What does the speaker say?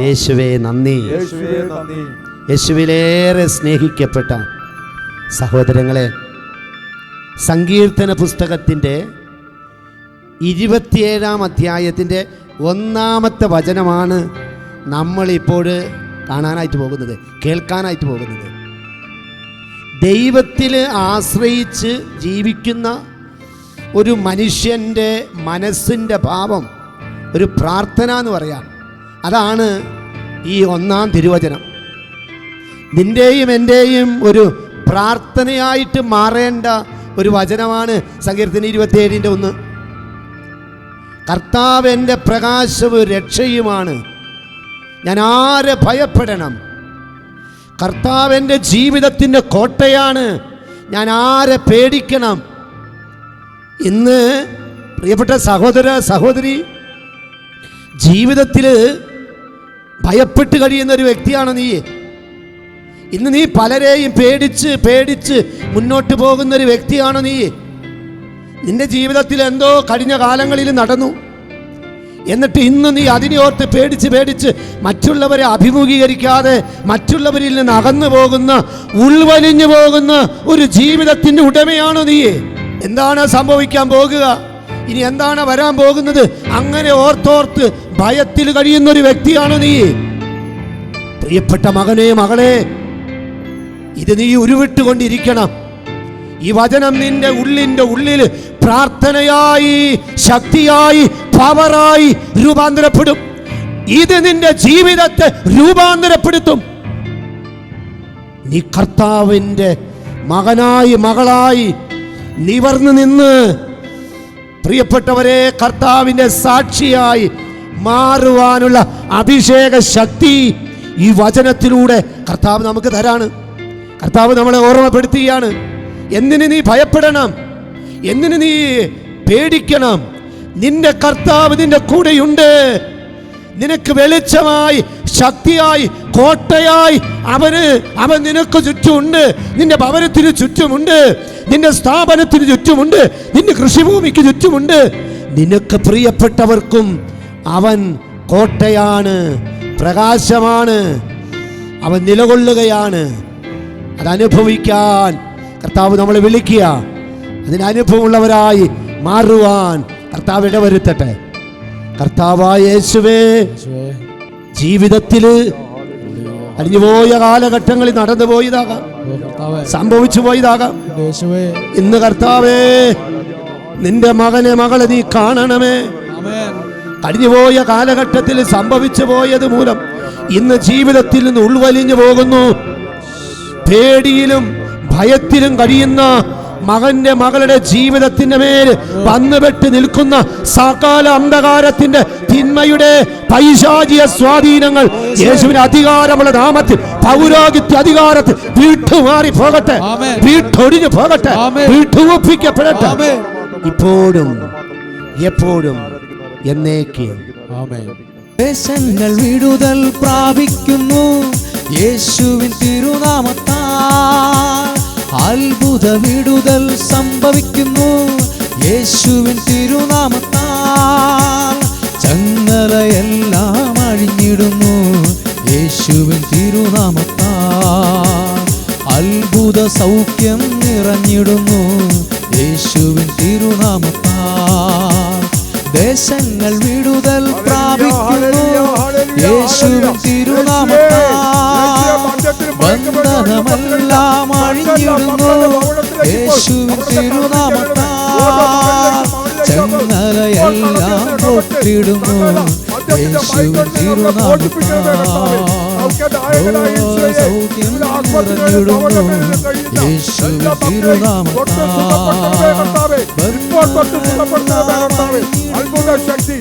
യേശുവേ നന്ദി. യേശുവേ നന്ദി. യേശുവിലേറെ സ്നേഹിക്കപ്പെട്ട സഹോദരങ്ങളെ സങ്കീർത്തന പുസ്തകത്തിന്റെ ഇരുപത്തിയേഴാം അധ്യായത്തിന്റെ ഒന്നാമത്തെ വചനമാണ് നമ്മളിപ്പോൾ കാണാനായിട്ട് പോകുന്നത് കേൾക്കാനായിട്ട് പോകുന്നത്. ദൈവത്തിൽ ആശ്രയിച്ച് ജീവിക്കുന്ന ഒരു മനുഷ്യന്റെ മനസ്സിന്റെ ഭാവം ഒരു പ്രാർത്ഥന എന്ന് പറയാം. അതാണ് ഈ ഒന്നാം തിരുവചനം. നിന്റെയും എന്റെയും ഒരു പ്രാർത്ഥനയായിട്ട് മാറേണ്ട ഒരു വചനമാണ് സങ്കീർത്തന ഇരുപത്തിയേഴിന്റെ ഒന്ന്. കർത്താവ് എന്റെ പ്രകാശവും രക്ഷയുമാണ്. ഞാൻ ആരെ ഭയപ്പെടണം? കർത്താവ് എന്റെ ജീവിതത്തിന്റെ കോട്ടയാണ്. ഞാൻ ആരെ പേടിക്കണം? ഇന്ന് പ്രിയപ്പെട്ട സഹോദര സഹോദരി ജീവിതത്തിൽ ഭയപ്പെട്ട് കഴിയുന്ന ഒരു വ്യക്തിയാണ് നീ. ഇന്ന് നീ പലരെയും പേടിച്ച് പേടിച്ച് മുന്നോട്ട് പോകുന്ന ഒരു വ്യക്തിയാണ് നീ. നിന്റെ ജീവിതത്തിൽ എന്തോ കഴിഞ്ഞ കാലങ്ങളിൽ നടന്നു. എന്നിട്ട് ഇന്ന് നീ അതിനെ ഓർത്ത് പേടിച്ച് പേടിച്ച് മറ്റുള്ളവരെ അഭിമുഖീകരിക്കാതെ മറ്റുള്ളവരിൽ നിന്ന് അകന്നു പോകുന്ന ഉൾവലിഞ്ഞു പോകുന്ന ഒരു ജീവിതത്തിന്റെ ഉടമയാണ് നീ. എന്താണ് സംഭവിക്കാൻ പോകുക? ഇനി എന്താണ് വരാൻ പോകുന്നത്? അങ്ങനെ ഓർത്തോർത്ത് ഭയത്തിൽ കഴിയുന്ന ഒരു വ്യക്തിയാണ് നീ? പ്രിയപ്പെട്ട മകനെ മകളെ ഇത് നീ ഉരുവിട്ടുകൊണ്ടിരിക്കണം. ഈ വചനം നിന്റെ ഉള്ളിന്റെ ഉള്ളിൽ പ്രാർത്ഥനയായി ശക്തിയായി പവറായി രൂപാന്തരപ്പെടും. ഇത് നിന്റെ ജീവിതത്തെ രൂപാന്തരപ്പെടുത്തും. നീ കർത്താവിന്റെ മകനായി മകളായി നിവർന്നു നിന്ന്. പ്രിയപ്പെട്ടവരെ കർത്താവിന്റെ സാക്ഷിയായി മാറുവാനുള്ള അഭിഷേക ശക്തി ഈ വചനത്തിലൂടെ കർത്താവ് നമുക്ക് തരാണ്. കർത്താവ് നമ്മളെ ഓർമ്മപ്പെടുത്തുകയാണ്. എന്തിന് നീ ഭയപ്പെടണം? എന്തിന് നീ പേടിക്കണം? നിന്റെ കർത്താവ് നിന്റെ കൂടെയുണ്ട്. നിനക്ക് വെളിച്ചമായി ശക്തിയായി കോട്ടയായി അവന് അവൻ നിനക്ക് ചുറ്റുമുണ്ട്. നിന്റെ ഭവനത്തിന് ചുറ്റുമുണ്ട്. നിന്റെ സ്ഥാപനത്തിന് ചുറ്റുമുണ്ട്. നിന്റെ കൃഷിഭൂമിക്ക് ചുറ്റുമുണ്ട്. നിനക്ക് പ്രിയപ്പെട്ടവർക്കും അവൻ കോട്ടയാണ് പ്രകാശമാണ്. അവൻ നിലകൊള്ളുകയാണ്. അതനുഭവിക്കാൻ കർത്താവ് നമ്മളെ വിളിക്കുക. അതിനനുഭവമുള്ളവരായി മാറുവാൻ കർത്താവ് ഇടവരുത്തട്ടെ. കർത്താവായ യേശുവേ ജീവിതത്തിൽ അലിഞ്ഞുപോയ കാലഘട്ടങ്ങളിൽ നടന്നു പോയതാകാം. സംഭവിച്ചു പോയതാകാം. ഇന്ന് കർത്താവേ നിന്റെ മകനെ മകളെ നീ കാണണമേ. കഴിഞ്ഞുപോയ കാലഘട്ടത്തിൽ സംഭവിച്ചു പോയത് മൂലം ഇന്ന് ജീവിതത്തിൽ നിന്ന് ഉൾവലിഞ്ഞു പോകുന്നു. പേടിയിലും ഭയത്തിലും കഴിയുന്ന മകന്റെ മകളുടെ ജീവിതത്തിന്റെ മേൽ വന്നുപെട്ട് നിൽക്കുന്ന സകാല അന്ധകാരത്തിന്റെ തിന്മയുടെ പൈശാചിക സ്വാധീനങ്ങൾ യേശുവിന്റെ അധികാരമുള്ള നാമത്തിൽ പൗരോഹിത്യ അധികാരത്തിൽ വീട്ടുമാറി പോകട്ടെ. വീട്ടൊഴിഞ്ഞു വീട്ടൊടിഞ്ഞു പോകട്ടെ. വീട്ടുപ്പിക്കപ്പെടട്ടെ ഇപ്പോഴും എപ്പോഴും എന്നേക്കും. ദേശങ്ങൾ വിടുതൽ പ്രാപിക്കുന്നു. യേശുവിൻ തിരുനാമത്താൽ അത്ഭുത വിടുതൽ സംഭവിക്കുന്നു. യേശുവിൻ തിരുനാമത്താൽ ചങ്ങലയെല്ലാം അഴിഞ്ഞിടുന്നു. യേശുവിൻ തിരുനാമത്താൽ അത്ഭുത സൗഖ്യം നിറഞ്ഞിടുന്നു. അഴിഞ്ഞിടുന്നു യേശുവിൻ തിരുനാമത്താൽ ചങ്ങലയെല്ലാം പൊട്ടിടുന്നു യേശുവിൻ തിരുനാമത്താൽ സൗഖ്യം നിറഞ്ഞിടുന്നു യേശുവിൻ തിരുനാമത്താൽ അത്ഭുത ശക്തി